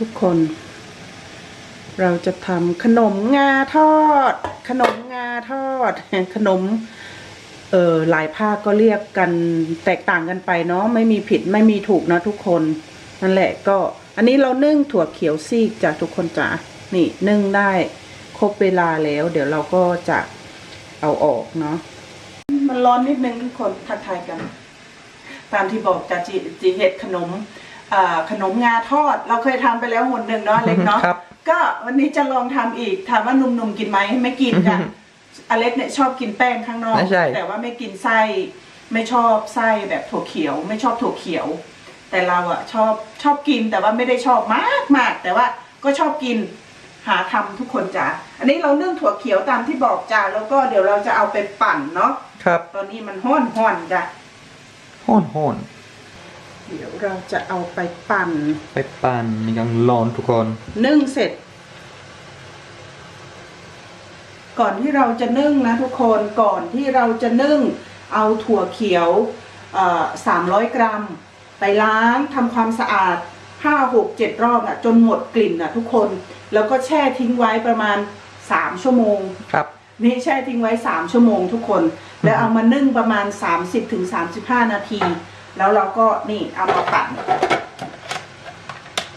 ทุกคน เราจะทำขนมงาทอด ขนมงาทอด ขนม เออหลายภาคก็เรียกกันแตกต่างกันไปเนาะไม่มีผิดไม่มีถูกนะทุกคน นั่นแหละก็ อันนี้เรานึ่งถั่วเขียวซีกจ้ะทุกคนจ้ะนี่นึ่งได้ครบเวลาแล้ว เดี๋ยวเราก็จะเอาออกเนาะมันร้อนนิดนึงทุกคนทักทายกัน ตามที่บอกจะจีจีเห็ดขนม อ่าขนมงาทอด เราเคยทำไปแล้วหนหนึ่งเนาะเล็กเนาะครับ ก็วันนี้จะลองทำอีกถามว่าหนุ่มๆกินไหมไม่กินจ้ะอเล็กเนี่ยชอบกินแป้งข้างนอกไม่ใช่ แต่ว่าไม่กินไส้ไม่ชอบไส้แบบถั่วเขียว ไม่ชอบถั่วเขียว แต่เราอะชอบชอบกินแต่ว่าไม่ได้ชอบมากมากแต่ว่าก็ชอบกินหาทำทุกคนจ้ะอันนี้เรานึ่งถั่วเขียวตามที่บอกจ้ะแล้วก็เดี๋ยวเราจะเอาไปปั่นเนาะครับตอนนี้มันห้อนห้อนๆจ้ะห้อนห้อน เดี๋ยวเราจะเอาไปปั่น ไปปั่นยังร้อนทุกคนนึ่งเสร็จ ก่อนที่เราจะนึ่งนะทุกคนก่อนที่เราจะนึ่ง เอาถั่วเขียวสามร้อยกรัม ไปล้างทำความสะอาดห้าหกเจ็ดรอบอะจนหมดกลิ่นอะทุกคน แล้วก็แช่ทิ้งไว้ประมาณสามชั่วโมงครับนี่แช่ทิ้งไว้3ชั่วโมงทุกคน แล้วเอามานึ่งประมาณ30-35ถึง35นาที แล้วเราก็นี่เอามาปั่น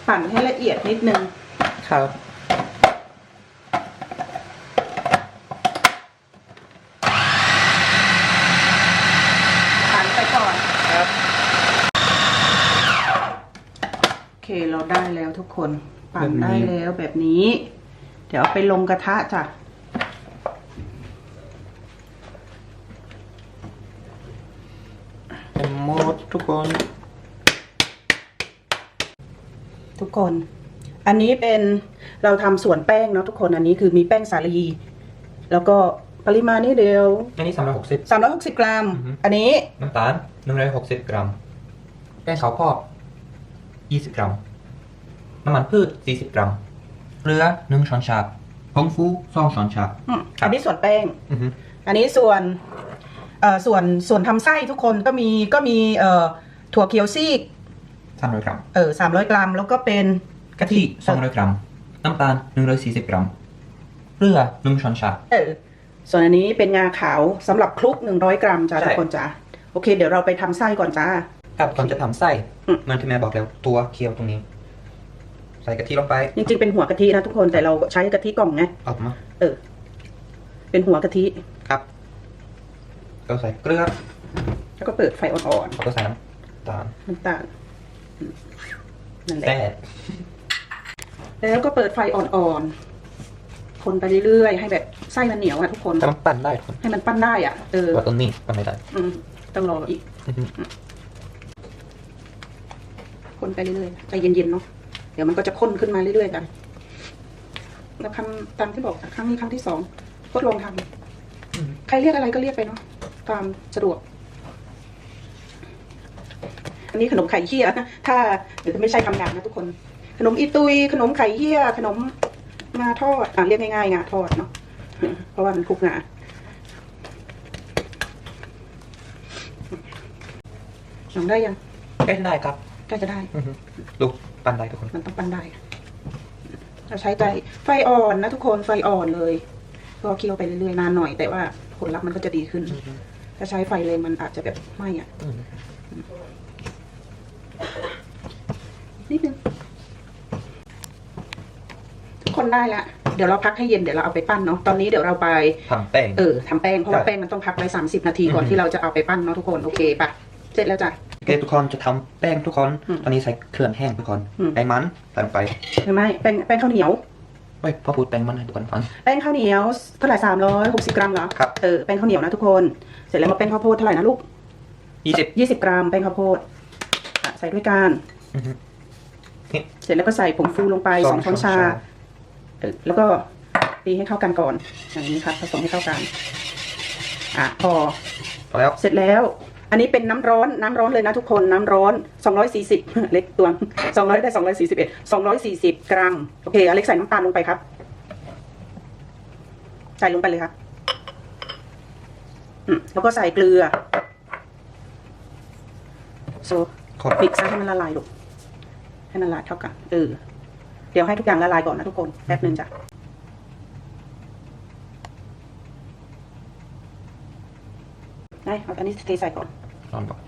ปั่นให้ละเอียดนิดนึง ครับปั่นไปก่อนครับ โอเคเราได้แล้วทุกคน ปั่นแบบนี้ ได้แล้วแบบนี้ เดี๋ยวเอาไปลงกระทะจ้ะ เป็นหมด ทุกคน ทุกคน อันนี้เป็นเราทำส่วนแป้งเนาะทุกคนอันนี้คือมีแป้งสาลี แล้วก็ปริมาณนี่เดียวอันนี้สามร้อยหกสิบ360 กรัม อือฮึ อันนี้น้ำตาลหนึ่งร้อยหกสิบกรัม แป้งขาวพอกยี่สิบกรัม น้ำมันพืชสี่สิบกรัม เกลือหนึ่งช้อนชาผงฟูสองช้อนชา อืมครับ อันนี้ส่วนแป้ง อือฮึอันนี้ส่วนเอ่อ ส่วนส่วนทำไส้ทุกคนก็มีก็มีเอ่อถั่วเขียวซีกสามร้อยกรัมเออสามร้อยกรัม แล้วก็เป็นกะทิสองร้อยกรัม น้ำตาลหนึ่งร้อยสี่สิบกรัมเกลือหนึ่งช้อนชาเออส่วนอันนี้เป็นงาขาวสำหรับคลุกหนึ่งร้อยกรัมจ้าใช่ทุกคนจ้าโอเค เดี๋ยวเราไปทำไส้ก่อนจ้าครับก่อนจะทำไส้อืมเหมือนที่แม่บอกแล้วตัวเคี่ยวตรงนี้ ใส่กะทิลงไป จริงๆเป็นหัวกะทินะทุกคนแต่เราใช้กะทิกล่องไงออกมาเออ เป็นหัวกะทิครับ ก็ใส่เกลือแล้วก็เปิดไฟอ่อนแล้วก็ใส่น้ำตาลๆน้ำตาลอืมนั่นแหละ แต่แล้วก็เปิดไฟอ่อนๆ คนไปเรื่อยๆ ให้แบบไส้มันเหนียวอะทุกคน แต่มันปั่นได้ทุกคนให้มันปั้นได้อะเออแต่ว่าตรงนี้ปั่นไม่ได้อืมต้องรออีก อือฮึคนไปเรื่อยๆ ใจเย็นๆ เนาะ เดี๋ยวมันก็จะข้นขึ้นมาเรื่อยๆ กัน แล้วคำตามที่บอกอะครั้งนี้ครั้งที่สองทดลองทำใครเรียกอะไรก็เรียกไปเนาะ ตามสะดวก อันนี้ขนมไข่เหี้ยนะถ้าเดี๋ยวจะไม่ใช่คำหยาบนะทุกคน ขนมอีตุย ขนมไข่เหี้ย ขนมงาทอดอะเรียกง่ายๆงาทอดเนาะเพราะว่ามันคลุกงาลองได้ยังเอ๊ะได้ครับใกล้จะได้อือฮึลูกปั่นได้ทุกคน มันต้องปั้นได้เราใช้ไฟไฟอ่อนนะทุกคนไฟอ่อนเลย ก็เคี่ยวไปเรื่อยๆนานหน่อย แต่ว่าผลลัพธ์มันก็จะดีขึ้น ถ้าใช้ไฟเลยมันอาจจะแบบไหม้อะอืมนิดนึงทุกคนได้ละ เดี๋ยวเราพักให้เย็นเดี๋ยวเราเอาไปปั้นเนาะตอนนี้เดี๋ยวเราไปทำแป้งเออทำแป้งเพราะว่าใช่แป้งมันต้องพักไว้สามสิบนาทีก่อนอืมที่เราจะเอาไปปั้นเนาะทุกคนโอเคปะเสร็จแล้วจ้ะโอเคทุกคนจะทำแป้งทุกคนอืมตอนนี้ใส่เครื่องแห้งทุกคนอืมแป้งมันใส่ลงไปหรือไม่แป้งแป้งข้าวเหนียว เฮ้ยพ่อพูดแป้งมันให้ทุกคนฟัง แป้งข้าวเหนียวเท่าไหร่สามร้อยหกสิบกรัมเหรอครับ เออแป้งข้าวเหนียวนะทุกคน เสร็จแล้วมาแป้งข้าวโพดเท่าไหร่นะลูกยี่สิบยี่สิบกรัมแป้งข้าวโพดอะใส่ด้วยกัน อือฮึ เสร็จแล้วก็ใส่ผงฟูลงไปสองช้อนชา เออแล้วก็ตีให้เข้ากันก่อนอย่างนี้ค่ะผสมให้เข้ากัน อะพอ พอแล้ว เสร็จแล้ว อันนี้เป็นน้ำร้อนน้ำร้อนเลยนะทุกคนน้ำร้อน 240 เล็กตวง200 ได้ 241 240 กรัม โอเคอเล็กใส่น้ำตาลลงไปครับ ใส่ลงไปเลยครับอืมแล้วก็ใส่เกลือโซคนมิกซ์ให้มันละลายลูกให้มันละลายเท่ากันเออเดี๋ยวให้ทุกอย่างละลายก่อนนะทุกคนแป๊บหนึ่งจ้ะได้เอาอันนี้เทใส่ก่อน ร้อนก่อน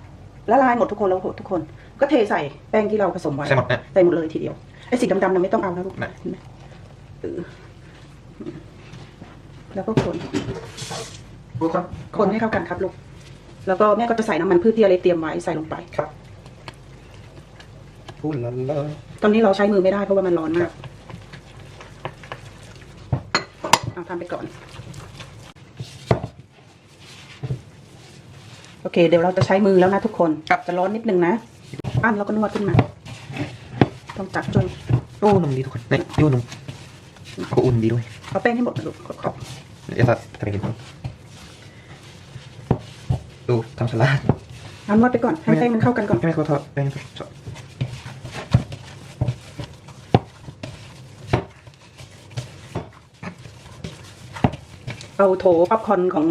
ละลายหมดทุกคนแล้วทุกคน ก็เทใส่แป้งที่เราผสมไว้ใส่หมดเนี่ยใส่หมดเลยทีเดียวไอ้สีดำๆน่ะไม่ต้องเอานะลูกไม่เห็นไหมเออแล้วก็คนดูครับคนให้เข้ากันครับลูกแล้วก็แม่ก็จะใส่น้ำมันพืชที่อเล็กเตรียมไว้ใส่ลงไปครับพูดละละตอนนี้เราใช้มือไม่ได้เพราะว่ามันร้อนมากเอาทำไปก่อน โอ เคเดี๋ยวเราจะใช้มือแล้วนะทุกคนจะร้อนนิดนึงนะปั้นแล้วก็นวดขึ้นมา ต้องจับจนโอ้นมดีทุกคนนี่ดูนมก็อุ่นดีด้วยเอาแป้งให้หมดนะลูกขอบเดี๋ยวจะจะไปกินก่อนดูทำสลัดๆเอานวดไปก่อนให้แป้งมันเข้ากันก่อนให้แม่เขาทอดแป้งทอดเอาโถป๊อปคอร์นของ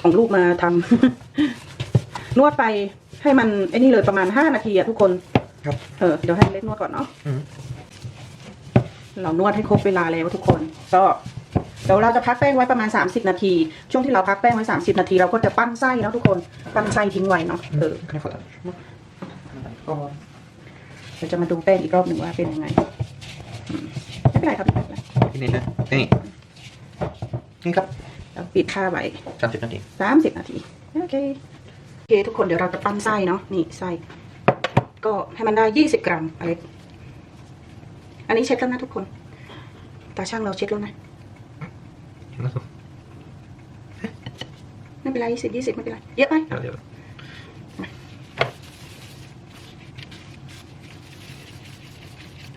ของลูกมาทำ นวดไปให้มันไอ้นี่เลยประมาณห้านาทีอะทุกคน ครับ เออเดี๋ยวให้เล็กนวดก่อนเนาะอืมเรานวดให้ครบเวลาแล้วทุกคน ก็เดี๋ยวเราจะพักแป้งไว้ประมาณ 30 นาที ช่วงที่เราพักแป้งไว้ 30 นาที เราก็จะปั้นไส้แล้วทุกคน ปั้นไส้ทิ้งไว้เนาะ เออให้เขาก็เราจะมาดูแป้งอีกรอบหนึ่งว่าเป็นยังไงอืมไม่เป็นไรครับไม่เป็นไรนี่นะนี่ นี่ครับเราปิดผ้าไว้สามสิบนาที 30 นาที โอเคโอเคทุกคนเดี๋ยวเราจะปั้นไส้เนาะนี่ไส้ก็ให้มันได้20กรัมอเล็กอันนี้เช็ดแล้วนะทุกคน ตาช่างเราเช็ดแล้วนะไม่เป็นไรสิบยี่สิบไม่เป็นไรเยอะไหมเดี๋ยวเดี๋ยว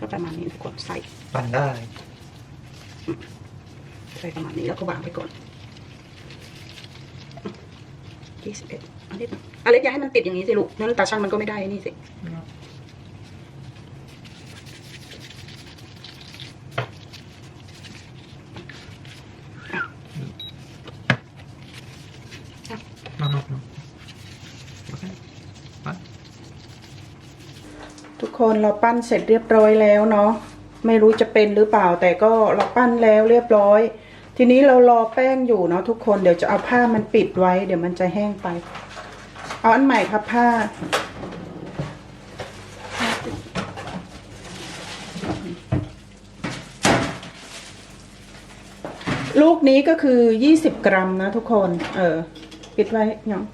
ก็ประมาณนี้ทุกคนใส่ ปั่นได้ ใส่ประมาณนี้แล้วก็วางไปก่อน ยี่สิบเอ็ดอันนี้อเล็กอย่าให้มันติดอย่างนี้สิลูกนั่นตาช่างมันก็ไม่ได้นี่สิทุกคนเราปั้นเสร็จเรียบร้อยแล้วเนาะไม่รู้จะเป็นหรือเปล่าแต่ก็เราปั้นแล้วเรียบร้อย ทีนี้เรารอแป้งอยู่เนาะทุกคนเดี๋ยวจะเอาผ้ามันปิดไว้ เดี๋ยวมันจะแห้งไป เอาอันใหม่ครับผ้า ลูกนี้ก็คือยี่สิบกรัมนะทุกคน เออ ปิดไว้เนาะ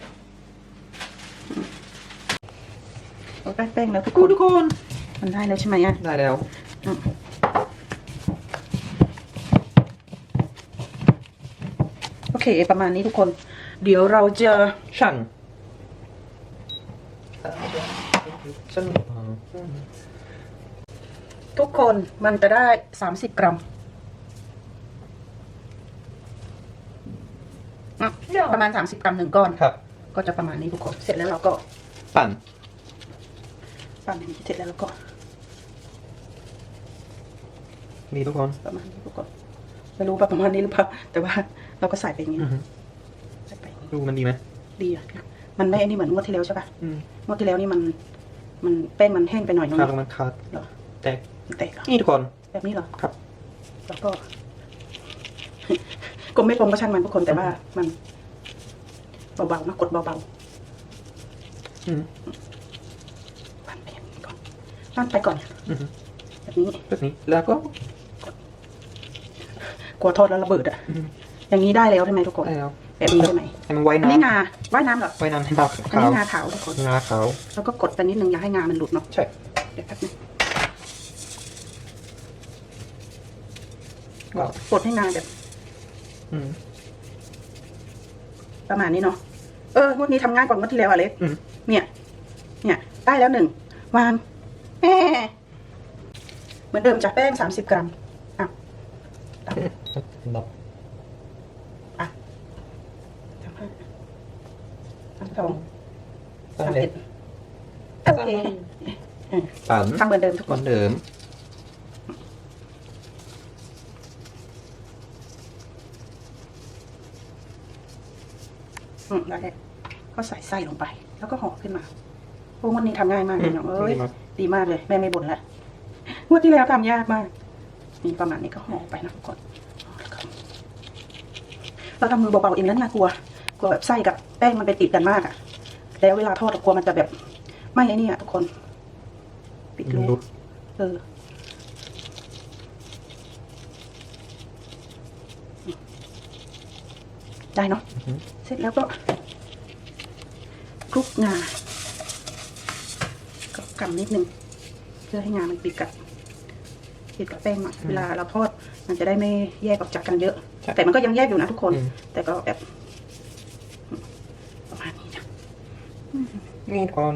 เอาแป้งแป้งแล้วทุกคกูนทุกคน มันได้แล้วใช่ไหมอะได้แล้ว โอ เค ประมาณนี้ทุกคน เดี๋ยวเราจะช่างฉันทุกคนมันจะได้สามสิบกรัมอะประมาณสามสิบกรัมหนึ่งก้อนครับ ก็จะประมาณนี้ทุกคน เสร็จแล้วเราก็ปั่น ปั้นอย่างนี้เสร็จแล้วเราก็นี่ทุกคนประมาณนี้ทุกคน ไม่รู้ว่าประมาณนี้หรือเปล่าแต่ว่าเราก็ใส่ไปอย่างนี้อือฮึใส่ไปอย่างนี้ดูมันดีไหมดีอะมันไม่ไอ้นี่เหมือนงวดที่แล้วใช่ปะอืมงวดที่แล้วนี่มัน มันแป้งมันแห้งไปหน่อยนึงขาดลงมันขาดเหรอแตกมันแตกเหรอนี่ทุกคน แบบนี้เหรอครับ แล้วก็ กลมไม่กลมก็ช่างมันทุกคนแต่ว่ามันเบาๆนะกดเบาอืมๆปั้นไปอย่างนี้ก่อนปั้นไปก่อน อือฮึแบบนี้ แบบนี้แล้วก็ กลัวทอดแล้วระเบิดอะอืมอย่างนี้ได้แล้วใช่ไหมทุกคนได้แล้วแบบนี้ใช่ไหมให้มันไว้อันนี้น้ำงาว่ายน้ำเหรอไว้น้ำให้น้ำอันขาวนี้งาขาวทุกคนงาขาวแล้วก็กดไปนิดนึงอย่าให้งามันหลุดเนาะใช่ เดี๋ยวแป๊บนึงว้าวกดให้งาแบบอืม ประมาณนี้เนาะเอองวดนี้ทำง่ายกว่างวดที่แล้วอะเล็กอืม เนี่ย เนี่ย ได้แล้วหนึ่งวางแหมเหมือนเดิมจากแป้งสามสิบกรัมอะ ดอก สามห้าสามสอง ตั้ สาง ม เล เอ็ ย ดโอเค ปั่นทำเหมือนเดิมทุกเหคมือนนเดิม อืมแล้วเนี่ยก็ใส่ไส้ลงไป แล้วก็ห่อขึ้นมาโอ้วันนี้ทำง่ายมากเลยเนาะเอ้ยดีมากดีมากเลย แม่ไม่บ่นละงวดที่แล้วทำยากมากนี่ประมาณนี้ก็ห่อไปนะทุกคนแล้วก็เราทำมือเบาๆเองแล้วนะกลัว กลัวแบบไส้กับแป้งมันไปติดกันมากอะแล้วเวลาทอดกลัวมันจะแบบ ไม่ไอ้นี่อะทุกคน ปิดรูรุดเออได้เนาะเสร็จแล้วก็คลุกงา ก็กำนิดนึง เพื่อให้งามันติดกับติดกับแป้งหน่อยเวลาเราทอดมันจะได้ไม่แยกออกจากกันเยอะ แต่มันก็ยังแยกอยู่นะทุกคน แต่ก็แบบประมาณนี้นะนี่ก่อน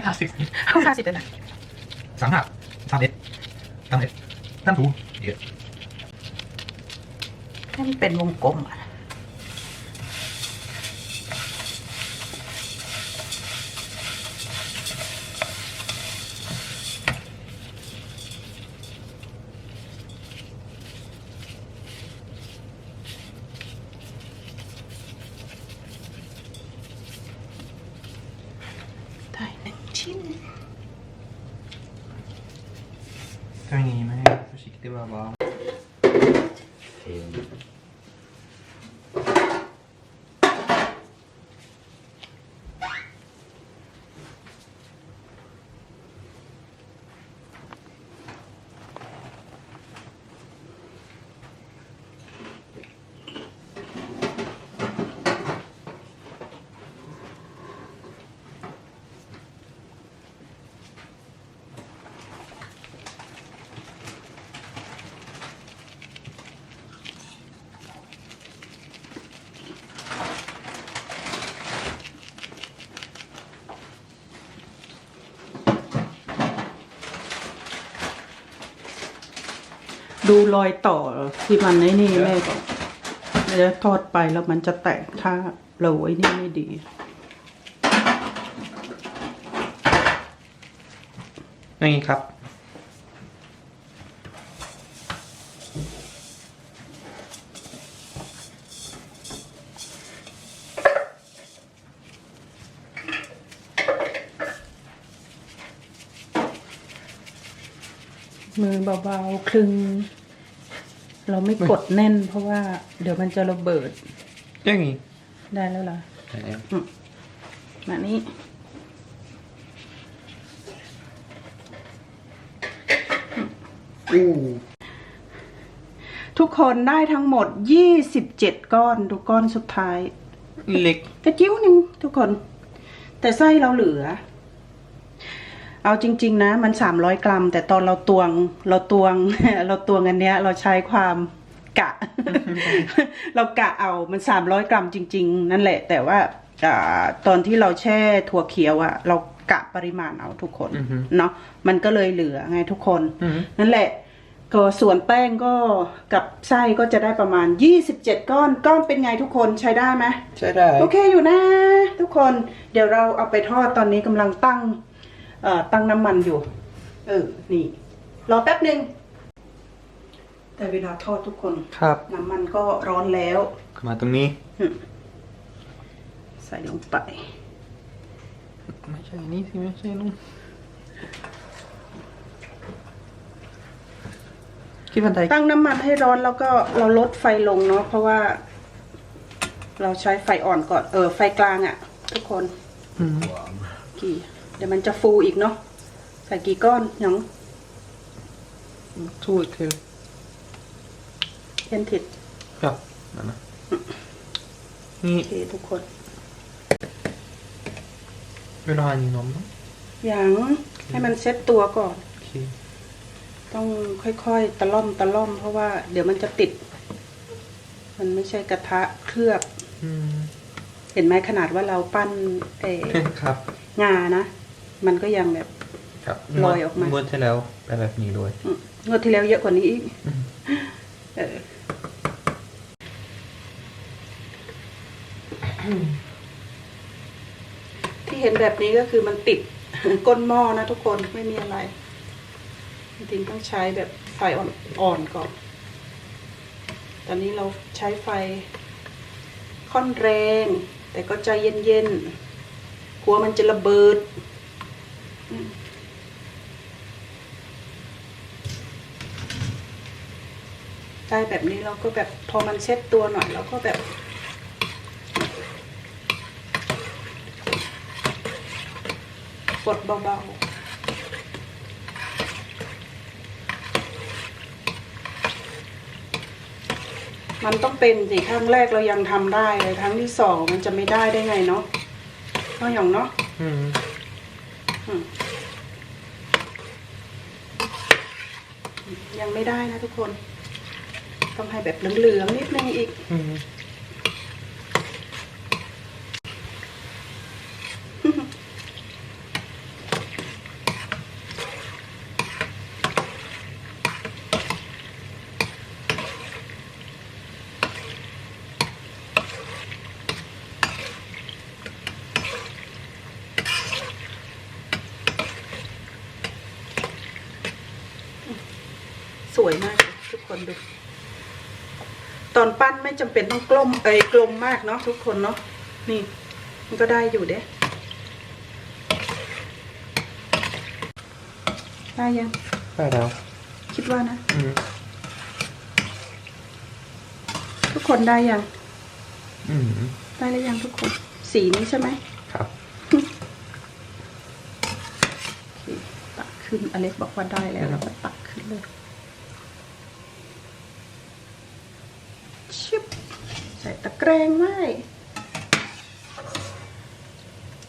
อืมห้าสิบห้าสิบเลยนะสามหักสามเอ็ดสามเอ็ดสามถูเดี๋ยวให้มันเป็นวงกลมอะ ดูรอยต่อที่มันไอ้นี่แม่บอกมันจะทอดไปแล้วมันจะแตกถ้าเราไอ้นี่ไม่ดี นี่ครับ มือเบาๆคลึง เราไม่กดแน่น เพราะว่าเดี๋ยวมันจะระเบิด อย่างงี้ได้แล้วล่ะได้แล้วมานี้ อู้ทุกคนได้ทั้งหมดยี่สิบเจ็ดก้อน ดูก้อนสุดท้าย เล็กกระจิ้วหนึ่งทุกคน แต่ไส้เราเหลือ เอาจริง ๆ นะ มัน 300 กรัม แต่ตอนเราตวง เราตวง เราตวงอันเนี้ย เราใช้ความกะ เรากะเอามัน 300 กรัมจริง ๆ นั่นแหละ แต่ว่าอาตอนที่เราแช่ถั่วเขียวอะเรากะปริมาณเอาทุกคนอือฮึเนาะมันก็เลยเหลือไงทุกคนอือฮึนั่นแหละก็ส่วนแป้งก็กับไส้ก็จะได้ประมาณ 27 ก้อนก้อนเป็นไงทุกคนใช้ได้ไหม짜라โอเคอยู่นะ ทุกคนเดี๋ยวเราเอาไปทอดตอนนี้กำลังตั้งเอ่อ ตั้งน้ำมันอยู่ เออ นี่ รอแป๊บหนึ่ง แต่เวลาทอดทุกคน ครับ น้ำมันก็ร้อนแล้วขมาตรงนี้ ใส่ลงไป ไม่ใช่นี่สิ ไม่ใช่นู่นคิดบันไดตั้งน้ำมันให้ร้อนแล้วก็เราลดไฟลงเนาะเพราะว่า เราใช้ไฟอ่อนก่อน เออ ไฟกลางอะ่ะ ทุกคนกี่ ดี๋ยวมันจะฟูอีกเนาะใส่กี่ก้อนหยองทู till เอ็นทิด ja นั่นนะนี่โอเคทุกคน vill du ha en inom då? อย่างให้มันเซ็ตตัวก่อน Okej. ต้องค่อยๆ ตะล่อมตะล่อม เพราะว่าเดี๋ยวมันจะติด มันไม่ใช่กระทะเคลือบอืมเห็นไหมขนาดว่าเราปั้นเออครับ งานะ มันก็ยังแบบ ครับลอยออกมางวดที่แล้วเป็นแบบนี้ด้วย อืมงวดที่แล้วเยอะกว่านี้อีกอืม เออ ที่เห็นแบบนี้ก็คือมันติด ก้นหม้อนะทุกคนไม่มีอะไรจริงๆต้องใช้แบบไฟอ่อนๆก่อน ตอนนี้เราใช้ไฟค่อนแรง แต่ก็ใจเย็นๆกลัวมันจะระเบิดอืม ได้แบบนี้เราก็แบบพอมันเซ็ตตัวหน่อยเราก็แบบกดเบาๆมันต้องเป็นสิครั้งแรกเรายังทำได้เลยครั้งที่สองมันจะไม่ได้ได้ไงเนาะเนาะหยองเนาะ อืม อืมยัง ไม่ได้นะทุกคน ต้องให้แบบเหลืองๆนิดนึงอีก วยมากเลยทุกคนดู ตอนปั้นไม่จำเป็นต้องกลมเอ้ยกลมมากเนาะทุกคนเนาะนี่ มันก็ได้อยู่เด้ได้ยังได้แล้วคิดว่านะอืมทุกคนได้ยังอืมได้แล้วยังทุกคน สีนี้ใช่ไหมครับโอเคตักขึ้นอเล็กบอกว่าได้แล้วเราก็ตักขึ้นเลย ชิบ ใส่ตะแกรงไว้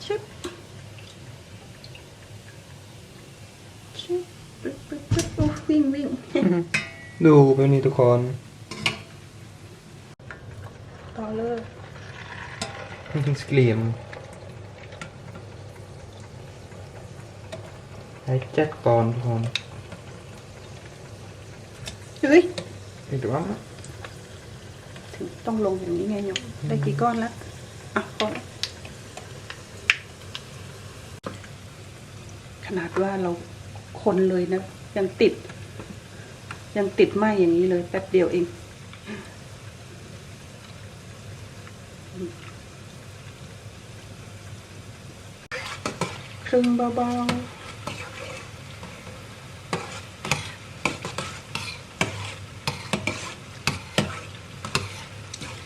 ชิบชิบปึ๊บปึ๊บปึ๊บโอ้วิ่งวิ่ง ดูแบบนี้ทุกคน ต่อเลยมันถึงสกลีมใช้เจ็ดตอนทุกคนเฮ้ยเห็นว่าถึง ต้องลงอย่างนี้ไงโยมได้กี่ก้อนแล้วอะพอแล้วขนาดว่าเราคนเลยนะ ยังติด ยังติดไหมอย่างนี้เลยแป๊บเดียวเองครึ่งเบาๆ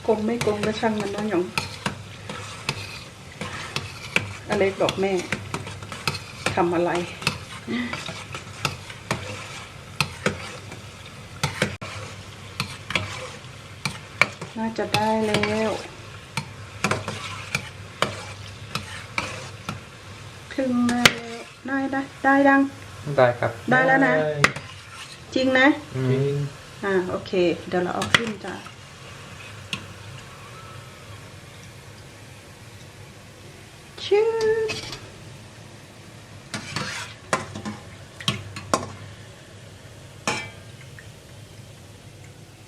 กลมไม่กลมก็ช่างมันนะหยองอเล็กบอกแม่ทำอะไร น่าจะได้แล้วครึ่งได้แล้วได้ได้ได้ยัง ได้ครับ ได้แล้วนะ จริงนะอืมอ่า โอเค เดี๋ยวเราเอาขึ้นจ้ะ ชื่อ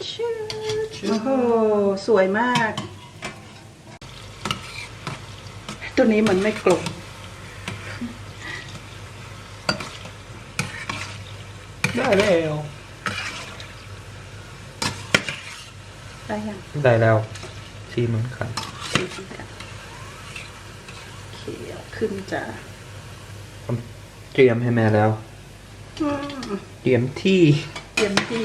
ชื่อโอ้โหสวยมาก ตัวนี้มันไม่กลมได้แล้วได้ยังได้แล้ว ชีเหมือนกันสีเหมือนกันโอเคเอา ขึ้นจ้ะเตรียมให้แม่แล้วเตรียมที่เตรียมที่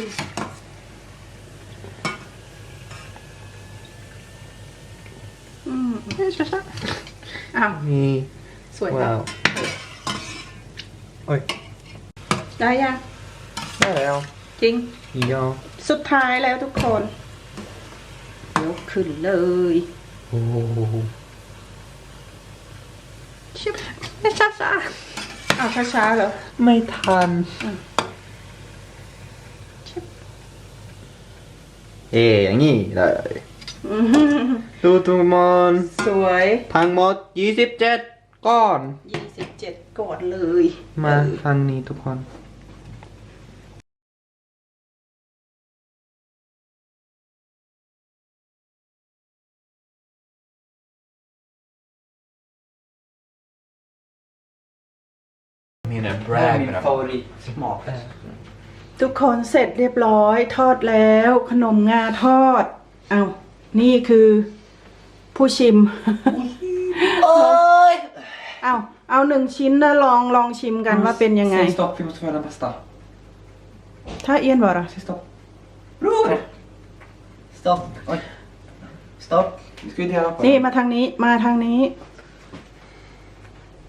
จ้ะจ้ะอ้าว มีสวยว้าวโอ้ยได้ยังได้แล้วจริง มียอสุดท้ายแล้วทุกคนยกขึ้นเลย โอ้ ช้าช้าๆอ้าวช้าๆเหรอ ไม่ทันชิบเอ๋อย่างนี้เลยอื้อหือดูทุกมอนสวยทั้งหมด27ก้อนยี่สิบเจ็ดกดเลย มาทางนี้ทุกคน Det brag är med min den. favoritsmak. ทุกคนเสร็จเรียบร้อยทอดแล้ว ขนมงาทอด เอานี่คือผู้ชิม Oj! เอาเอาหนึ่งชิ้นนะลองลองชิมกันว่าเป็นยังไง Säg stopp, vi måste få den bästa. ถ้าเอียนบอกอะ Säg stopp. Bror! Stopp. Oj. Stopp. Vi ska ju dela på นี่ den. มาทางนี้มาทางนี้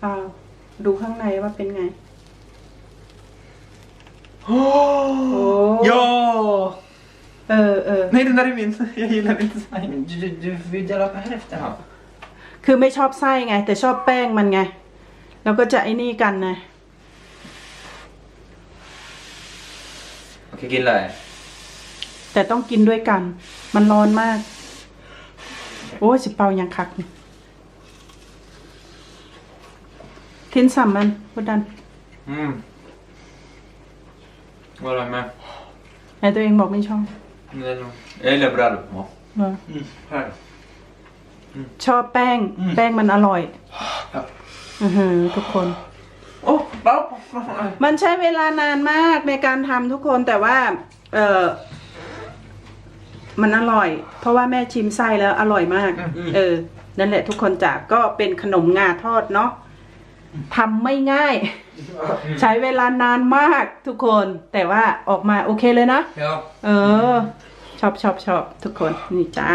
เอาดูข้างในว่าเป็นไงโอ้ Ja! เออเออ Nej, den där är min. Jag gillar inte så här. Men Du, du, du får ju dela på hälften här. คือไม่ชอบไส้ไง แต่ชอบแป้งมันไง แล้วก็จะไอ้นี่กันนะ Okej killar. แต่ต้องกินด้วยกัน มันร้อนมาก โอ้ยสิเปายังคักนี่ทินสัมมันพดดัน Mm. Vad är det med? ไอตัวเองบอกไม่ชอบ Jag gillar bröd på. เหรอ Mm. Här. ชอบแป้งแป้งมันอร่อยอือหือทุกคน Oh, bra. มันใช้เวลานานมากในการทำทุกคนแต่ว่า เออมันอร่อย เพราะว่าแม่ชิมไส้แล้วอร่อยมาก เออ นั่นแหละทุกคนจ้ะก็เป็นขนมงาทอดเนาะทำไม่ง่าย ใช้เวลานานมากทุกคน แต่ว่าออกมาโอเคเลยนะ Ja. เออชอบชอบชอบทุกคน นี่จ้า